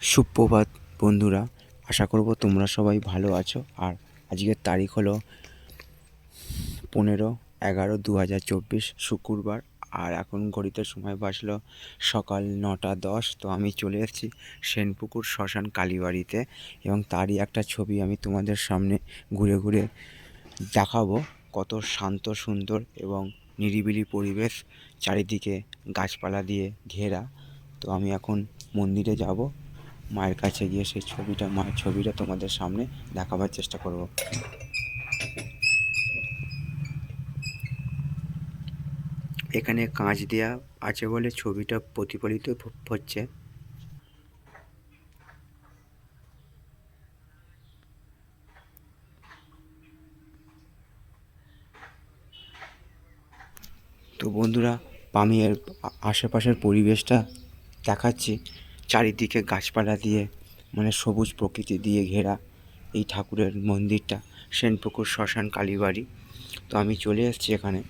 সুপ্রভাত, বন্ধুরা। আশা করব তোমরা সবাই ভালো আছো। আর আজকের তারিখ হলো পনেরো এগারো দু হাজার চব্বিশ শুক্রবার। আর এখন ঘড়িতে সময় বাজলো সকাল নটা দশ। তো আমি চলে এসেছি সেনপুকুর শ্মশান কালীবাড়িতে। এবং তারই একটা ছবি আমি তোমাদের সামনে ঘুরে ঘুরে দেখাবো। কত শান্ত, সুন্দর এবং নিরিবিলি পরিবেশ চারিদিকে গাছপালা দিয়ে ঘেরা। তো আমি এখন মন্দিরে যাব। মায়ের কাছে গিয়ে সেই ছবিটা, মায়ের ছবিটা তোমাদের সামনে দেখাবার চেষ্টা করব। এখানে কাঁচ দেয়া আছে বলে ছবিটা প্রতিফলিত হচ্ছে। তো বন্ধুরা, আমি এর আশেপাশের পরিবেশটা দেখাচ্ছি। চারিদিকে গাছপালা দিয়ে মানে সবুজ প্রকৃতি দিয়ে ঘেরা এই ঠাকুরের মন্দিরটা, সেনপুকুর, শ্মশান, কালীবাড়ি। তো আমি চলে এসেছি এখানে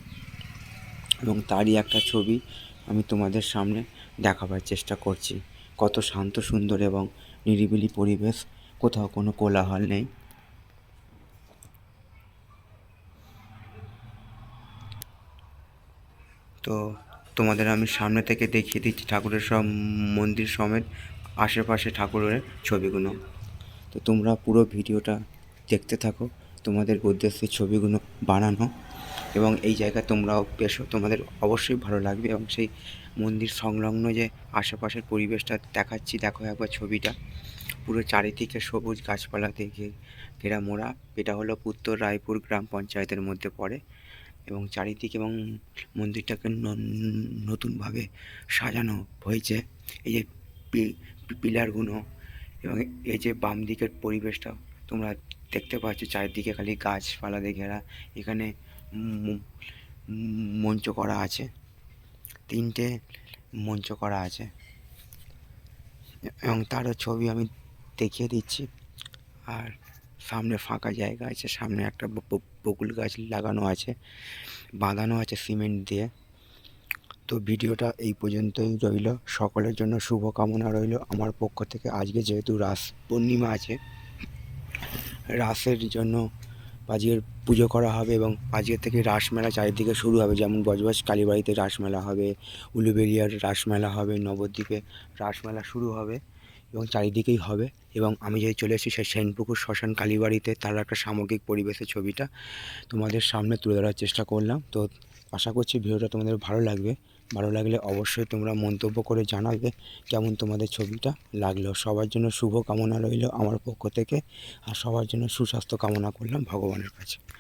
এবং তারই একটা ছবি আমি তোমাদের সামনে দেখাবার চেষ্টা করছি। কত শান্ত, সুন্দর এবং নিরিবিলি পরিবেশ, কোথাও কোনো কোলাহল নেই। তো তোমাদের আমি সামনে থেকে দেখিয়ে দিচ্ছি ঠাকুরের সব মন্দির সমেত আশেপাশে ঠাকুরের ছবিগুলো। তো তোমরা পুরো ভিডিওটা দেখতে থাকো, তোমাদের উদ্দেশ্যে ছবিগুলো বানানো এবং এই জায়গায় তোমরাও এসো তোমাদের অবশ্যই ভালো লাগবে এবং সেই মন্দির সংলগ্ন যে আশেপাশের পরিবেশটা দেখাচ্ছি, দেখো একবার ছবিটা। পুরো চারিদিকে সবুজ গাছপালা থেকে ঘেরা মোড়া। এটা হলো উত্তর রায়পুর গ্রাম পঞ্চায়েতের মধ্যে পড়ে। এবং চারিদিকে এবং মন্দিরটাকে নতুনভাবে সাজানো হয়েছে। এই যে পিলারগুলো এবং এই যে বাম দিকের পরিবেশটা তোমরা দেখতে পাচ্ছ, চারিদিকে খালি গাছপালা দিয়ে ঘেরা এখানে মঞ্চ করা আছে। তিনটে মঞ্চ করা আছে। এবং তারও ছবি আমি দেখিয়ে দিচ্ছি। আর সামনে ফাঁকা জায়গা আছে, সামনে একটা বকুল গাছ লাগানো আছে, বাঁধানো আছে সিমেন্ট দিয়ে। তো ভিডিওটা এই পর্যন্তই রইল। সকলের জন্য শুভকামনা রইল। আমার পক্ষ থেকে আজকে যেহেতু রাস পূর্ণিমা আছে, রাসের জন্য আজকের পুজো করা হবে এবং আজকের থেকে রাসমেলা চারিদিকে শুরু হবে। যেমন বজবজ কালীবাড়িতে রাসমেলা হবে উলুবেরিয়ার রাসমেলা হবে, নবদ্বীপে রাসমেলা শুরু হবে। এবং চারিদিকেই হবে। এবং আমি যে চলে এসেছি সেই সেনপুকুর, শ্মশান, কালীবাড়িতে, তার একটা সামগ্রিক পরিবেশের ছবিটা তোমাদের সামনে তুলে ধরার চেষ্টা করলাম। তো আশা করছি ভিডিওটা তোমাদের ভালো লাগবে। ভালো লাগলে অবশ্যই তোমরা মন্তব্য করে জানাবে কেমন তোমাদের ছবিটা লাগল। সবার জন্য শুভ কামনা রইল আমার পক্ষ থেকে। আর সবার জন্য সুস্বাস্থ্য কামনা করলাম ভগবানের কাছে।